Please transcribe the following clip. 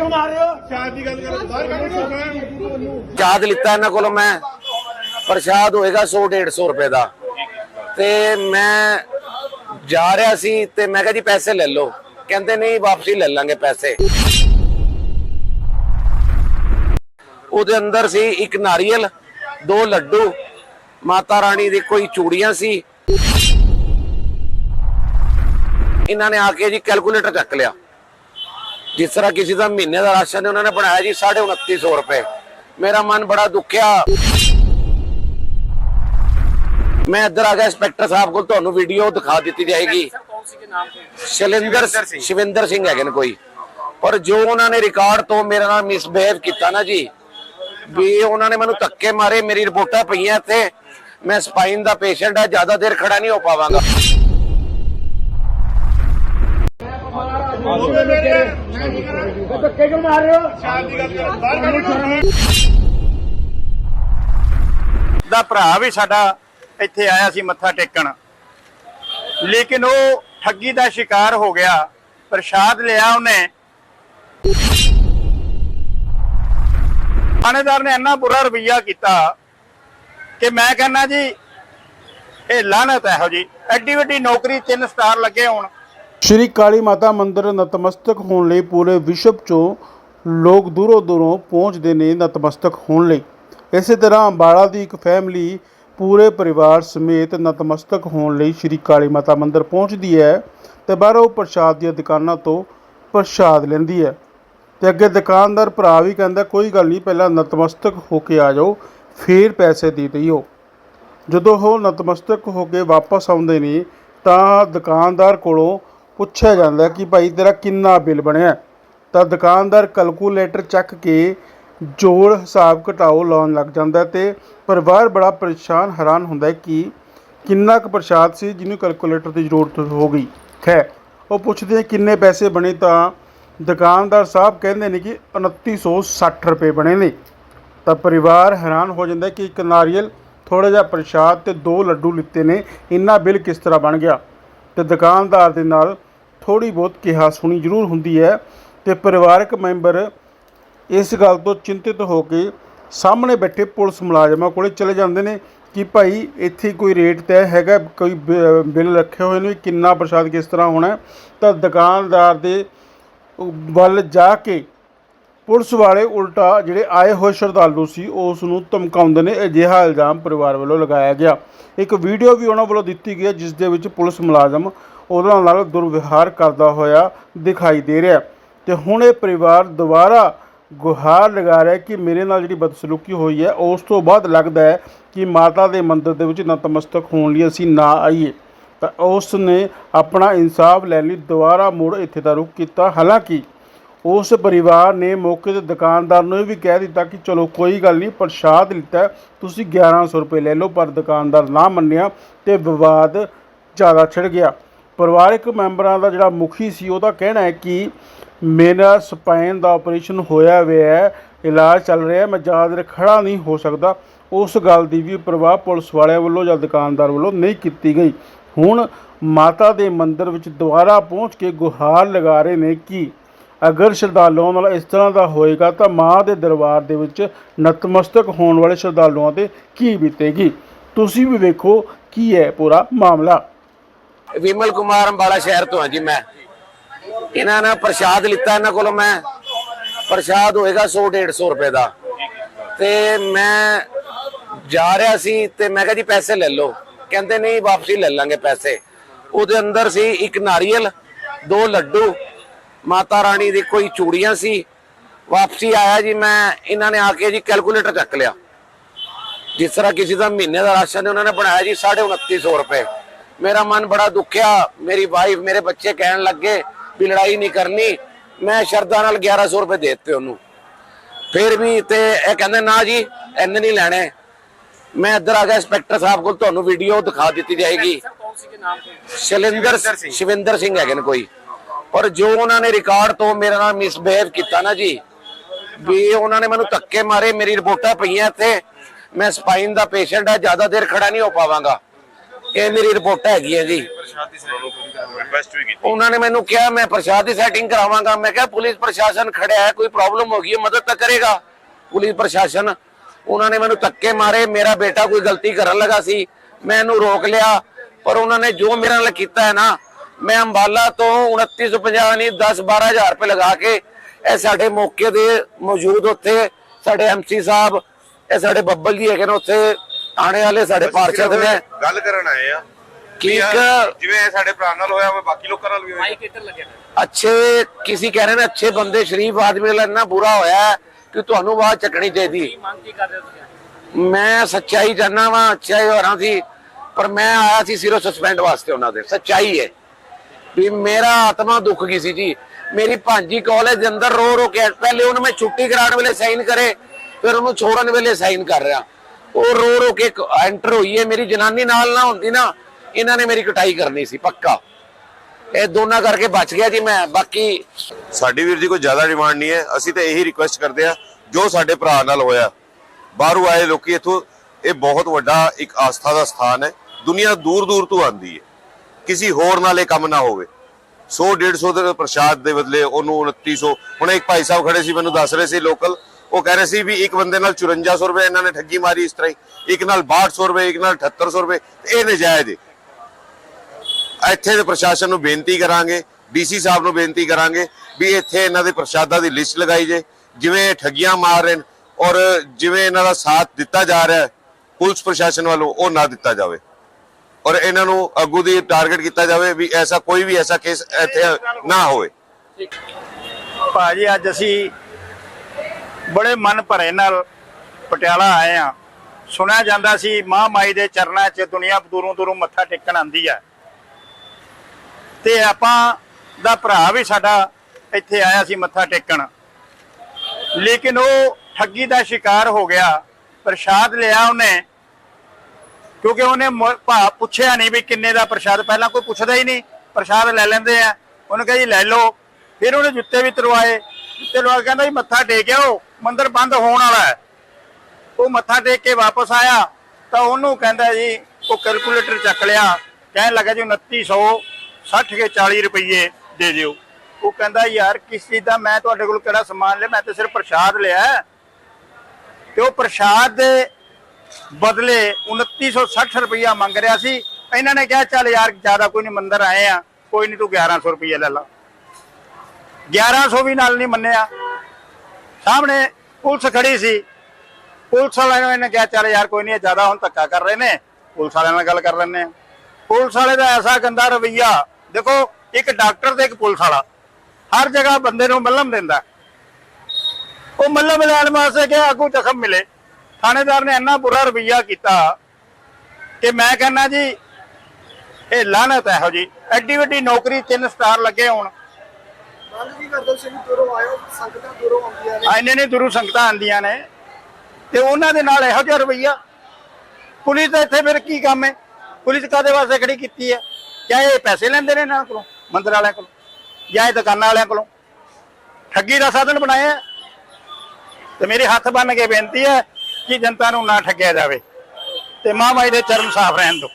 ਕਿਉਂ ਮਾਰ ਰਹੇ ਹੋ ਸ਼ਾਦ ਦੀ ਗੱਲ ਕਰ ਬਾਹਰ ਕੱਢ ਕੇ ਮੈਂ ਪ੍ਰਸ਼ਾਦ ਲਿੱਤਾ ਇਹਨਾਂ ਕੋਲੋਂ ਮੈਂ। ਪ੍ਰਸ਼ਾਦ ਹੋਏਗਾ 100 150 ਰੁਪਏ ਦਾ। ਤੇ ਮੈਂ ਜਾ ਰਿਹਾ ਸੀ ਤੇ ਮੈਂ ਕਿਹਾ ਜੀ ਪੈਸੇ ਲੈ ਲਓ। ਕਹਿੰਦੇ ਨਹੀਂ ਵਾਪਸੀ ਲੈ ਲਾਂਗੇ ਪੈਸੇ। ਉਹਦੇ ਅੰਦਰ ਸੀ ਇੱਕ ਨਾਰੀਅਲ ਦੋ ਲੱਡੂ। ਮਾਤਾ ਰਾਣੀ ਦੀ ਕੋਈ ਚੂੜੀਆਂ ਸੀ। ਇਹਨਾਂ ਨੇ ਆ ਕੇ ਜੀ ਕੈਲਕੂਲੇਟਰ ਚੱਕ ਲਿਆ। ਜਿਸ ਤਰ੍ਹਾਂ ਕਿਸੇ ਦਾ ਮਹੀਨੇ ਦਾ ਰਾਸ਼ਨ ਉਹਨਾਂ ਨੇ ਬਣਾਇਆ ਜੀ 2950 ਰੁਪਏ। ਮੇਰਾ ਮਨ ਬੜਾ ਦੁਖਿਆ। ਮੈਂ ਇੱਧਰ ਆ ਗਿਆ ਇੰਸਪੈਕਟਰ ਸਾਹਿਬ ਕੋਲ ਤੁਹਾਨੂੰ ਵੀਡੀਓ ਦਿਖਾ ਦਿੱਤੀ ਜਾਏਗੀ। ਸ਼ੈਲਿੰਦਰ ਸ਼ਿਵਿੰਦਰ ਸਿੰਘ। ਹੈਗੇ ਨੇ ਕੋਈ। ਪਰ ਜੋ ਉਹਨਾਂ ਨੇ ਰਿਕਾਰਡ ਤੋਂ ਮੇਰੇ ਨਾਲ ਮਿਸਬਿਹੇਵ ਕੀਤਾ ਨਾ ਜੀ ਵੀ ਉਹਨਾਂ ਨੇ ਮੈਨੂੰ ਧੱਕੇ ਮਾਰੇ ਮੇਰੀ ਰਿਪੋਰਟਾਂ ਪਈਆਂ ਇੱਥੇ ਮੈਂ ਸਪਾਈਨ ਦਾ ਪੇਸ਼ੈਂਟ ਆ ਜ਼ਿਆਦਾ ਦੇਰ ਖੜਾ ਨਹੀਂ ਹੋ ਪਾਵਾਂਗਾ। ਧੱਕੇ ਕਿਉਂ ਮਾਰ ਰਹੇ ਹੋ ਸ਼ਾਦ ਗੱਲ ਬਾਹਰ ਕੱਢ ਦਾ ਭਰਾ ਵੀ ਸਾਡਾ ਇੱਥੇ ਆਇਆ ਸੀ ਮੱਥਾ ਟੇਕਣ। ਲੇਕਿਨ ਉਹ ਠੱਗੀ ਦਾ ਸ਼ਿਕਾਰ ਹੋ ਗਿਆ। ਪ੍ਰਸ਼ਾਦ ਲਿਆ ਉਹਨੇ। ਥਾਣੇਦਾਰ ਨੇ ਇੰਨਾ ਬੁਰਾ ਰਵਈਆ ਕੀਤਾ ਕਿ ਮੈਂ ਕਹਿੰਦਾ ਜੀ, ਇਹ ਲਾਹਨਤ ਇਹੋ ਜੀ ਐਡੀ ਵੱਡੀ ਨੌਕਰੀ ਤਿੰਨ ਸਟਾਰ ਲੱਗੇ ਹੋਣ। ਸ਼੍ਰੀ ਕਾਲੀ ਮਾਤਾ ਮੰਦਿਰ ਨਤਮਸਤਕ ਹੋਣ ਲਈ ਪੂਰੇ ਵਿਸ਼ਵ ਚੋਂ ਲੋਕ ਦੂਰੋਂ ਦੂਰੋਂ ਪਹੁੰਚਦੇ ਨੇ ਨਤਮਸਤਕ ਹੋਣ ਲਈ। ਇਸੇ ਤਰ੍ਹਾਂ ਅੰਬਾਲਾ ਦੀ ਇੱਕ ਫੈਮਿਲੀ ਪੂਰੇ ਪਰਿਵਾਰ ਸਮੇਤ ਨਤਮਸਤਕ ਹੋਣ ਲਈ ਸ਼੍ਰੀ ਕਾਲੀ ਮਾਤਾ ਮੰਦਿਰ ਪਹੁੰਚਦੀ ਹੈ ਤੇ ਬਾਹਰੋਂ ਪ੍ਰਸ਼ਾਦ ਦੀਆਂ ਦੁਕਾਨਾਂ ਤੋਂ ਪ੍ਰਸ਼ਾਦ ਲੈਂਦੀ ਹੈ। ਤੇ ਅੱਗੇ ਦੁਕਾਨਦਾਰ ਭਰਾ ਵੀ ਕਹਿੰਦਾ, ਕੋਈ ਗੱਲ ਨਹੀਂ, ਪਹਿਲਾਂ ਨਤਮਸਤਕ ਹੋ ਕੇ ਆ ਜਾਓ, ਫੇਰ ਪੈਸੇ ਦੇ ਦਿਓ। ਜਦੋਂ ਉਹ ਨਤਮਸਤਕ ਹੋ ਕੇ ਵਾਪਸ ਆਉਂਦੇ ਨੇ, ਤਾਂ ਦੁਕਾਨਦਾਰ ਕੋਲੋਂ ਪੁੱਛਿਆ ਜਾਂਦਾ ਕਿ ਭਾਈ ਤੇਰਾ ਕਿੰਨਾ ਬਿੱਲ ਬਣਿਆ? ਤਾਂ ਦੁਕਾਨਦਾਰ ਕੈਲਕੂਲੇਟਰ ਚੱਕ ਕੇ ਜੋੜ ਹਿਸਾਬ ਘਟਾਓ ਲਾਉਣ ਲੱਗ ਜਾਂਦਾ ਤੇ ਪਰਿਵਾਰ ਬੜਾ ਪਰੇਸ਼ਾਨ, ਹੈਰਾਨ ਹੁੰਦਾ ਕਿ ਕਿੰਨਾ ਕੁ ਪ੍ਰਸ਼ਾਦ ਸੀ ਜਿਹਨੂੰ ਕੈਲਕੂਲੇਟਰ ਦੀ ਜ਼ਰੂਰਤ ਹੋ ਗਈ। ਖੈ ਉਹ ਪੁੱਛਦੇ ਕਿੰਨੇ ਪੈਸੇ ਬਣੇ ਤਾਂ ਦੁਕਾਨਦਾਰ ਸਾਹਿਬ ਕਹਿੰਦੇ ਨੇ ਕਿ 2960 ਰੁਪਏ ਬਣੇ ਨੇ। ਤਾਂ ਪਰਿਵਾਰ ਹੈਰਾਨ ਹੋ ਜਾਂਦਾ ਕਿ ਇੱਕ ਨਾਰੀਅਲ ਥੋੜਾ ਜਿਹਾ ਪ੍ਰਸ਼ਾਦ ਤੇ ਦੋ ਲੱਡੂ ਲਿੱਤੇ ਨੇ, ਇੰਨਾ ਬਿੱਲ ਕਿਸ ਤਰ੍ਹਾਂ ਬਣ ਗਿਆ? ਤੇ ਦੁਕਾਨਦਾਰ ਦੇ ਨਾਲ ਥੋੜੀ ਬਹੁਤ ਕਿਹਾ ਸੁਣੀ ਜ਼ਰੂਰ ਹੁੰਦੀ ਹੈ ਤੇ ਪਰਿਵਾਰਕ ਮੈਂਬਰ ਇਸ ਗੱਲ ਤੋਂ ਚਿੰਤਿਤ ਹੋ ਕੇ ਸਾਹਮਣੇ ਬੈਠੇ ਪੁਲਿਸ ਮੁਲਾਜ਼ਮਾਂ ਕੋਲੇ ਚਲੇ ਜਾਂਦੇ ਨੇ ਕਿ ਭਾਈ ਇੱਥੇ ਕੋਈ ਰੇਟ ਤੈਅ ਹੈਗਾ, ਕੋਈ ਬ- ਬਿੱਲ ਰੱਖੇ ਹੋਏ ਨੇ, ਕਿੰਨਾ ਪ੍ਰਸ਼ਾਦ ਕਿਸ ਤਰ੍ਹਾਂ ਹੋਣਾ ਤਾਂ ਦੁਕਾਨਦਾਰ ਦੇ ਵੱਲ ਜਾ ਕੇ ਪੁਲਿਸ ਵਾਲੇ ਉਲਟਾ ਜਿਹੜੇ ਆਏ ਹੋਏ ਸ਼ਰਧਾਲੂ ਸੀ, ਉਸ ਨੂੰ ਧਮਕਾਉਂਦੇ ਨੇ, ਅਜਿਹਾ ਇਲਜ਼ਾਮ ਪਰਿਵਾਰ ਵੱਲੋਂ ਲਗਾਇਆ ਗਿਆ। ਇੱਕ ਵੀਡੀਓ ਵੀ ਉਹਨਾਂ ਵੱਲੋਂ ਦਿੱਤੀ ਗਈ ਹੈ, ਜਿਸ ਦੇ ਵਿੱਚ ਪੁਲਿਸ ਮੁਲਾਜ਼ਮ ਉਹਨਾਂ ਨਾਲ ਦੁਰਵਿਵਹਾਰ ਕਰਦਾ ਹੋਇਆ ਦਿਖਾਈ ਦੇ ਰਿਹਾ ਤੇ ਹੁਣ ਇਹ ਪਰਿਵਾਰ ਦੁਬਾਰਾ ਗੁਹਾਰ ਲਗਾ ਰਿਹਾ ਕਿ ਮੇਰੇ ਨਾਲ ਜਿਹੜੀ ਬਦਸਲੂਕੀ ਹੋਈ ਹੈ ਉਸ ਤੋਂ ਬਾਅਦ ਲੱਗਦਾ ਹੈ ਕਿ ਮਾਤਾ ਦੇ ਮੰਦਰ ਦੇ ਵਿੱਚ ਨਤਮਸਤਕ ਹੋਣ ਲਈ ਅਸੀਂ ਨਾ ਆਈਏ। ਤਾਂ ਉਸ ਨੇ ਆਪਣਾ ਇਨਸਾਫ ਲੈਣ ਲਈ ਦੁਬਾਰਾ ਮੁੜ ਇੱਥੇ ਦਾ ਰੁਖ ਕੀਤਾ। ਹਾਲਾਂਕਿ ਉਸ ਪਰਿਵਾਰ ਨੇ ਮੌਕੇ ਤੇ ਦੁਕਾਨਦਾਰ ਨੂੰ ਇਹ ਵੀ ਕਹਿ ਦਿੱਤਾ ਕਿ ਚਲੋ ਕੋਈ ਗੱਲ ਨਹੀਂ ਪ੍ਰਸ਼ਾਦ ਲਿੱਤਾ ਹੈ, ਤੁਸੀਂ 1100 ਰੁਪਏ ਲੈ ਲਓ ਪਰ ਦੁਕਾਨਦਾਰ ਨਾ ਮੰਨਿਆ ਤੇ ਵਿਵਾਦ ਜ਼ਿਆਦਾ ਛਿੜ ਗਿਆ। ਪਰਿਵਾਰਕ ਮੈਂਬਰਾਂ ਦਾ ਜਿਹੜਾ ਮੁਖੀ ਸੀ, ਉਹਦਾ ਕਹਿਣਾ ਹੈ ਕਿ ਮੇਰਾ ਸਪਾਈਨ ਦਾ ਆਪਰੇਸ਼ਨ ਹੋਇਆ ਹੋਇਆ ਹੈ, ਇਲਾਜ ਚੱਲ ਰਿਹਾ ਮੈਂ ਜ਼ਿਆਦਾ ਦੇਰ ਖੜਾ ਨਹੀਂ ਹੋ ਸਕਦਾ। ਉਸ ਗੱਲ ਦੀ ਵੀ ਪ੍ਰਵਾਹ ਪੁਲਿਸ ਵਾਲਿਆਂ ਵੱਲੋਂ ਜਾਂ ਦੁਕਾਨਦਾਰ ਵੱਲੋਂ ਨਹੀਂ ਕੀਤੀ ਗਈ। ਹੁਣ ਮਾਤਾ ਦੇ ਮੰਦਿਰ ਵਿੱਚ ਦੁਬਾਰਾ ਪਹੁੰਚ ਕੇ ਗੁਹਾਰ ਲਗਾ ਰਹੇ ਨੇ ਕਿ ਅਗਰ ਸ਼ਰਧਾਲੂਆਂ ਨਾਲ ਇਸ ਤਰ੍ਹਾਂ ਦਾ ਹੋਏਗਾ, ਤਾਂ ਮਾਂ ਦੇ ਦਰਬਾਰ ਦੇ ਵਿੱਚ ਨਤਮਸਤਕ ਹੋਣ ਵਾਲੇ ਸ਼ਰਧਾਲੂਆਂ ਤੇ ਕੀ ਬੀਤੇਗੀ? ਤੁਸੀਂ ਵੀ ਵੇਖੋ ਕੀ ਹੈ ਪੂਰਾ ਮਾਮਲਾ। ਵਿਮਲ ਕੁਮਾਰ ਅੰਬਾਲਾ ਸ਼ਹਿਰ ਤੋਂ ਹਾਂ ਜੀ ਮੈਂ। ਇਹਨਾਂ ਨੇ ਪ੍ਰਸ਼ਾਦ ਲਿੱਤਾ ਇਹਨਾਂ ਕੋਲੋਂ ਮੈਂ। ਪ੍ਰਸ਼ਾਦ ਹੋਏਗਾ 100 150 ਰੁਪਏ ਦਾ। ਤੇ ਮੈਂ ਜਾ ਰਿਹਾ ਸੀ ਤੇ ਮੈਂ ਕਿਹਾ ਜੀ ਪੈਸੇ ਲੈ ਲਓ। ਕਹਿੰਦੇ ਨਹੀਂ ਵਾਪਸੀ ਲੈ ਲਾਂਗੇ ਪੈਸੇ। ਉਹਦੇ ਅੰਦਰ ਸੀ ਇੱਕ ਨਾਰੀਅਲ, ਦੋ ਲੱਡੂ, ਮਾਤਾ ਰਾਣੀ ਦੀ ਕੋਈ ਚੂੜੀਆਂ ਸੀ। ਵਾਪਸੀ ਆਇਆ ਜੀ ਮੈਂ, ਇਹਨਾਂ ਨੇ ਆ ਕੇ ਜੀ ਕੈਲਕੂਲੇਟਰ ਚੱਕ ਲਿਆ। ਜਿਸ ਤਰ੍ਹਾਂ ਕਿਸੇ ਦਾ ਮਹੀਨੇ ਦਾ ਰਾਸ਼ਨ ਉਹਨਾਂ ਨੇ ਬਣਾਇਆ ਜੀ 2950 ਰੁਪਏ। ਮੇਰਾ ਮਨ ਬੜਾ ਦੁਖਿਆ। ਮੇਰੀ ਵਾਈਫ ਮੇਰੇ ਬੱਚੇ ਕਹਿਣ ਲੱਗੇ ਵੀ ਲੜਾਈ ਨਹੀਂ ਕਰਨੀ। ਮੈਂ ਸ਼ਰਧਾ ਨਾਲ 1100 ਰੁਪਏ ਦੇ ਦਿੱਤੇ ਉਹਨੂੰ। ਫਿਰ ਵੀ ਤੇ ਇਹ ਕਹਿੰਦੇ ਨਾ ਜੀ ਇੰਨੇ ਨਹੀਂ ਲੈਣੇ। ਮੈਂ ਇੱਧਰ ਆ ਗਿਆ ਇੰਸਪੈਕਟਰ ਸਾਹਿਬ ਕੋਲ ਤੁਹਾਨੂੰ ਵੀਡੀਓ ਦਿਖਾ ਦਿੱਤੀ ਜਾਏਗੀ। ਸ਼ੈਲਿੰਦਰ ਸ਼ਿਵਿੰਦਰ ਸਿੰਘ। ਹੈਗੇ ਨੇ ਕੋਈ। ਪਰ ਜੋ ਉਹਨਾਂ ਨੇ ਰਿਕਾਰਡ ਤੋਂ ਮੇਰੇ ਨਾਲ ਮਿਸਬਿਹੇਵ ਕੀਤਾ ਨਾ ਜੀ ਵੀ ਉਹਨਾਂ ਨੇ ਮੈਨੂੰ ਧੱਕੇ ਮਾਰੇ ਮੇਰੀ ਰਿਪੋਰਟਾਂ ਪਈਆਂ ਇੱਥੇ। ਮੈਂ ਸਪਾਈਨ ਦਾ ਪੇਸ਼ੈਂਟ ਆ ਜ਼ਿਆਦਾ ਦੇਰ ਖੜਾ ਨਹੀਂ ਹੋ ਪਾਵਾਂਗਾ। ਇਹ ਮੇਰੀ ਰਿਪੋਰਟ ਹੈਗੀ ਹੈ ਜੀ। ਰਿਕੁਐਸਟ ਵੀ ਕੀਤੀ। ਉਹਨਾਂ ਨੇ ਮੈਨੂੰ ਕਿਹਾ ਮੈਂ ਪ੍ਰਸ਼ਾਦ ਦੀ ਸੈਟਿੰਗ ਕਰਾਵਾਂਗਾ। ਮੈਂ ਕਿਹਾ ਪੁਲਿਸ ਪ੍ਰਸ਼ਾਸਨ ਖੜਿਆ ਹੈ ਕੋਈ ਪ੍ਰੋਬਲਮ ਹੋ ਗਈ ਹੈ ਮਦਦ ਤਾਂ ਕਰੇਗਾ। ਪੁਲਿਸ ਪ੍ਰਸ਼ਾਸਨ ਉਹਨਾਂ ਨੇ ਮੈਨੂੰ ਧੱਕੇ ਮਾਰੇ। ਮੇਰਾ ਬੇਟਾ ਕੋਈ ਗਲਤੀ ਕਰਨ ਲੱਗਾ ਸੀ। ਮੈਂ ਇਹਨੂੰ ਰੋਕ ਲਿਆ। ਪਰ ਉਹਨਾਂ ਨੇ ਜੋ ਮੇਰੇ ਨਾਲ ਕੀਤਾ ਹੈ ਨਾ ਮੈਂ ਅੰਬਾਲਾ ਤੋਂ 2950 ਨਹੀਂ 10 12000 ਰੁਪਏ ਲਗਾ ਕੇ ਇਹ ਸਾਡੇ ਮੌਕੇ ਦੇ ਮੌਜੂਦ ਉੱਥੇ ਸਾਡੇ ਐਮਸੀ ਸਾਹਿਬ ਇਹ ਸਾਡੇ ਬੱਬਲ ਜੀ ਹੈਗੇ ਨੇ ਉੱਥੇ ਆਣੇ ਵਾਲੇ ਸਾਡੇ ਪਾਰਸ਼ਦ ਨੇ। ਗੱਲ ਕਰਨ ਆਏ ਆ। ਕਿ ਜਿਵੇਂ ਸਾਡੇ ਭਰਾ ਨਾਲ ਹੋਇਆ ਉਹ ਬਾਕੀ ਲੋਕਾਂ ਨਾਲ ਵੀ ਹੋਇਆ। ਅੱਛੇ ਕਿਸੇ ਕਹਿ ਰਹੇ ਨੇ ਅੱਛੇ ਬੰਦੇ ਸ਼ਰੀਫ ਆਦਮੀ ਨਾਲ ਇੰਨਾ ਬੁਰਾ ਹੋਇਆ ਕਿ ਤੁਹਾਨੂੰ ਬਾਤ ਚੱਕਣੀ ਚਾਹੀਦੀ ਮੈਂ ਸੱਚਾਈ ਜਾਨਣਾ ਵਾਂ ਅੱਛਾਈ ਹੋਰਾਂ ਸੀ ਪਰ ਮੈਂ ਆਇਆ ਸੀ ਸਿਰਫ ਸਸਪੈਂਡ ਵਾਸਤੇ ਉਹਨਾਂ ਦੇ ਸੱਚਾਈ ਹੈ। ਵੀ ਮੇਰਾ ਆਤਮਾ ਦੁੱਖ ਗਈ ਸੀ ਜੀ? ਮੇਰੀ ਭਾਂਜੀ ਕਾਲਜ ਦੇ ਅੰਦਰ ਰੋ ਰੋ ਕੇ ਪਹਿਲੇ ਉਹਨੂੰ ਮੈਂ ਛੁੱਟੀ ਕਰਾਉਣ ਵੇਲੇ ਸਾਈਨ ਕਰੇ ਫਿਰ ਉਹਨੂੰ ਛੋੜਨ ਵੇਲੇ ਸਾਈਨ ਕਰ ਰਿਹਾ। ਉਹ ਰੋ ਰੋ ਕੇ ਐਂਟਰ ਹੋਈ ਹੈ। ਮੇਰੀ ਜਨਾਨੀ ਨਾਲ ਨਾ ਹੁੰਦੀ ਨਾ, ਇਹਨਾਂ ਨੇ ਮੇਰੀ ਕਟਾਈ ਕਰਨੀ ਸੀ, ਪੱਕਾ। ਇਹ ਦੋਨਾਂ ਕਰਕੇ ਬਚ ਗਿਆ ਜੀ ਮੈਂ। ਬਾਕੀ ਸਾਡੀ ਵੀਰ ਜੀ ਕੋਈ ਜ਼ਿਆਦਾ ਡਿਮਾਂਡ ਨਹੀਂ ਹੈ। ਅਸੀਂ ਤਾਂ ਇਹੀ ਰਿਕੁਐਸਟ ਕਰਦੇ ਆ ਜੋ ਸਾਡੇ ਭਰਾ ਨਾਲ ਹੋਇਆ। ਬਾਹਰੋਂ ਆਏ ਲੋਕੀ ਇਥੋਂ, ਇਹ ਬਹੁਤ ਵੱਡਾ ਇੱਕ ਆਸਥਾ ਦਾ ਸਥਾਨ ਹੈ। ਦੁਨੀਆ ਦੂਰ ਦੂਰ ਤੋਂ ਆਂਦੀ ਹੈ। ਕਿਸੇ ਹੋਰ ਨਾਲ ਇਹ ਕੰਮ ਨਾ ਹੋਵੇ। 100 150 ਦੇ ਪ੍ਰਸ਼ਾਦ ਦੇ ਬਦਲੇ ਉਹਨੂੰ 2900 ਹੁਣ ਇੱਕ ਭਾਈ ਸਾਹਿਬ ਖੜੇ ਸੀ, ਮੈਨੂੰ ਦੱਸ ਰਹੇ ਸੀ ਲੋਕਲ ਉਹ ਕਹਿ ਰਹੇ ਸੀ ਵੀ ਇੱਕ ਬੰਦੇ ਨਾਲ 5400 ਰੁਪਏ ਇਹਨਾਂ ਨੇ ਠੱਗੀ ਮਾਰੀ ਇਸ ਤਰ੍ਹਾਂ ਹੀ। ਇੱਕ ਨਾਲ 6200 ਰੁਪਏ, ਇੱਕ ਨਾਲ 7800 ਰੁਪਏ। ਇਹ ਨਜਾਇਜ਼ ਹੈ। ਇੱਥੇ ਦੇ ਪ੍ਰਸ਼ਾਸਨ ਨੂੰ ਬੇਨਤੀ ਕਰਾਂਗੇ, ਡੀਸੀ ਸਾਹਿਬ ਨੂੰ ਬੇਨਤੀ ਕਰਾਂਗੇ ਵੀ ਇੱਥੇ ਇਹਨਾਂ ਦੇ ਪ੍ਰਸ਼ਾਦਾਂ ਦੀ ਲਿਸਟ ਲਗਾਈ ਜੇ ਜਿਵੇਂ ਠੱਗੀਆਂ ਮਾਰ ਰਹੇ ਔਰ ਜਿਵੇਂ ਇਹਨਾਂ ਦਾ ਸਾਥ ਦਿੱਤਾ ਜਾ ਰਿਹਾ ਪੁਲਿਸ ਪ੍ਰਸ਼ਾਸਨ ਵੱਲੋਂ ਉਹ ਨਾ ਦਿੱਤਾ ਜਾਵੇ। ਔਰ ਇਹਨਾਂ ਨੂੰ ਅੱਗੂ ਦੀ ਟਾਰਗੇਟ ਕੀਤਾ ਜਾਵੇ ਵੀ ਐਸਾ ਕੋਈ ਵੀ ਐਸਾ ਕੇਸ ਇੱਥੇ ਨਾ ਹੋਵੇ। ਭਾਜੀ, ਅੱਜ ਅਸੀਂ ਬੜੇ ਮਨ ਭਰੇ ਨਾਲ ਪਟਿਆਲਾ ਆਏ ਆ ਸੁਣਿਆ ਜਾਂਦਾ ਸੀ, ਮਾਂ ਮਾਈ ਦੇ ਚਰਨਾਂ 'ਚ ਦੁਨੀਆ ਦੂਰੋਂ ਦੂਰੋਂ ਮੱਥਾ ਟੇਕਣ ਆਂਦੀ ਆ ਤੇ ਆਪਾਂ ਦਾ ਭਰਾ ਵੀ ਸਾਡਾ ਇੱਥੇ ਆਇਆ ਸੀ ਮੱਥਾ ਟੇਕਣ। ਲੇਕਿਨ ਉਹ ਠੱਗੀ ਦਾ ਸ਼ਿਕਾਰ ਹੋ ਗਿਆ, ਪ੍ਰਸ਼ਾਦ ਲਿਆ ਉਹਨੇ। ਕਿਉਂਕਿ ਉਹਨੇ ਭਾ, ਪੁੱਛਿਆ ਨਹੀਂ ਵੀ ਕਿੰਨੇ ਦਾ ਪ੍ਰਸ਼ਾਦ, ਪਹਿਲਾਂ ਕੋਈ ਪੁੱਛਦਾ ਹੀ ਨਹੀਂ, ਪ੍ਰਸ਼ਾਦ ਲੈ ਲੈਂਦੇ ਆ। ਉਹਨੇ ਕਿਹਾ ਜੀ ਲੈ ਲਓ। ਫਿਰ ਉਹਨੇ ਜੁੱਤੇ ਵੀ ਤਰਵਾਏ। ਜੁੱਤੇ ਲਵਾ ਕਹਿੰਦਾ ਜੀ ਮੱਥਾ ਟੇਕ ਆਓ, ਮੰਦਿਰ ਬੰਦ ਹੋਣ ਵਾਲਾ ਹੈ। ਉਹ ਮੱਥਾ ਟੇਕ ਕੇ ਵਾਪਸ ਆਇਆ, ਤਾਂ ਉਹਨੂੰ ਕਹਿੰਦਾ ਜੀ, ਉਹ ਕੈਲਕੂਲੇਟਰ ਚੱਕ ਲਿਆ, ਕਹਿਣ ਲੱਗਾ ਜੀ 2900 60 ਕੇ 40 ਰੁਪਏ ਦੇ ਦਿਓ। ਉਹ ਕਹਿੰਦਾ ਯਾਰ, ਕਿਸ ਚੀਜ਼ ਦਾ ਮੈਂ ਤੁਹਾਡੇ ਕੋਲ ਕਿਹੜਾ ਸਮਾਨ ਲਿਆ, ਮੈਂ ਤਾਂ ਸਿਰਫ ਪ੍ਰਸ਼ਾਦ ਲਿਆ। ਤੇ ਉਹ ਪ੍ਰਸ਼ਾਦ ਦੇ ਬਦਲੇ 2960 ਰੁਪਇਆ ਮੰਗ ਰਿਹਾ ਸੀ। ਇਹਨਾਂ ਨੇ ਕਿਹਾ, ਚੱਲ ਯਾਰ, ਜ਼ਿਆਦਾ ਕੋਈ ਨਹੀਂ, ਮੰਦਰ ਆਏ ਆ, ਕੋਈ ਨਹੀਂ, ਤੂੰ 1100 ਰੁਪਇਆ ਲੈ ਲਾ। 1100 ਵੀ ਨਾਲ ਨਹੀਂ ਮੰਨਿਆ। ਸਾਹਮਣੇ ਪੁਲਿਸ ਖੜੀ ਸੀ। ਪੁਲਿਸ ਵਾਲਿਆਂ ਨੇ ਇਹਨੇ ਕਿਹਾ, ਚੱਲ ਯਾਰ ਕੋਈ ਨਹੀਂ ਜ਼ਿਆਦਾ ਹੁਣ ਧੱਕਾ ਕਰ ਰਹੇ ਨੇ। ਪੁਲਿਸ ਵਾਲਿਆਂ ਨਾਲ ਗੱਲ ਕਰ ਲੈਣੇ ਆ ਪੁਲਿਸ ਵਾਲੇ ਦਾ ਐਸਾ ਗੰਦਾ ਰਵਈਆ, ਦੇਖੋ, ਇੱਕ ਡਾਕਟਰ ਤੇ ਇੱਕ ਪੁਲਿਸ ਵਾਲਾ। ਹਰ ਜਗ੍ਹਾ ਬੰਦੇ ਨੂੰ ਮੱਲਮ ਦਿੰਦਾ। ਉਹ ਮੱਲਮ ਲੈਣ ਵਾਸਤੇ ਕਿ ਅੱਗੋਂ ਜ਼ਖਮ ਮਿਲੇ। ਥਾਣੇਦਾਰ ਨੇ ਇੰਨਾ ਬੁਰਾ ਰਵਈਆ ਕੀਤਾ ਕਿ ਮੈਂ ਕਹਿੰਦਾ ਜੀ, ਇਹ ਲਾਨਤ ਹੈ ਹੋ ਜੀ ਐਡੀ ਵੱਡੀ ਨੌਕਰੀ ਤਿੰਨ ਸਟਾਰ ਲੱਗੇ ਹੋਣ। ਮੰਗ ਕੀ ਕਰਦੇ ਸੀ? ਦੂਰੋਂ ਆਇਓ, ਸੰਗਤਾਂ ਦੂਰੋਂ ਆਉਂਦੀਆਂ ਨੇ। ਇੰਨੇ ਨੇ ਦੁਰੂ ਸੰਗਤਾਂ ਆਂਦੀਆਂ ਨੇ। ਤੇ ਉਹਨਾਂ ਦੇ ਨਾਲ ਇਹੋ ਜਿਹਾ ਰਵਈਆ। ਪੁਲਿਸ ਦਾ ਇੱਥੇ ਫਿਰ ਕੀ ਕੰਮ ਹੈ? ਪੁਲਿਸ ਕਾਦੇ ਵਾਸਤੇ ਖੜੀ ਕੀਤੀ ਹੈ? ਕਿਆ ਇਹ ਪੈਸੇ ਲੈਂਦੇ ਨੇ ਇਹਨਾਂ ਕੋਲੋਂ, ਮੰਦਰ ਵਾਲਿਆਂ ਕੋਲੋਂ, ਜਾਂ ਇਹ ਦੁਕਾਨਾਂ ਵਾਲਿਆਂ ਕੋਲੋਂ? ਠੱਗੀ ਦਾ ਸਾਧਨ ਬਣਾਇਆ। ਤੇ ਮੇਰੇ ਹੱਥ ਬੰਨ ਕੇ ਬੇਨਤੀ ਹੈ ਕਿ ਜਨਤਾ ਨੂੰ ਨਾ ਠੱਗਿਆ ਜਾਵੇ। ਤੇ ਮਾਂ ਮਾਈ ਦੇ ਚਰਨ ਸਾਫ਼ ਰਹਿਣ ਦਿਓ।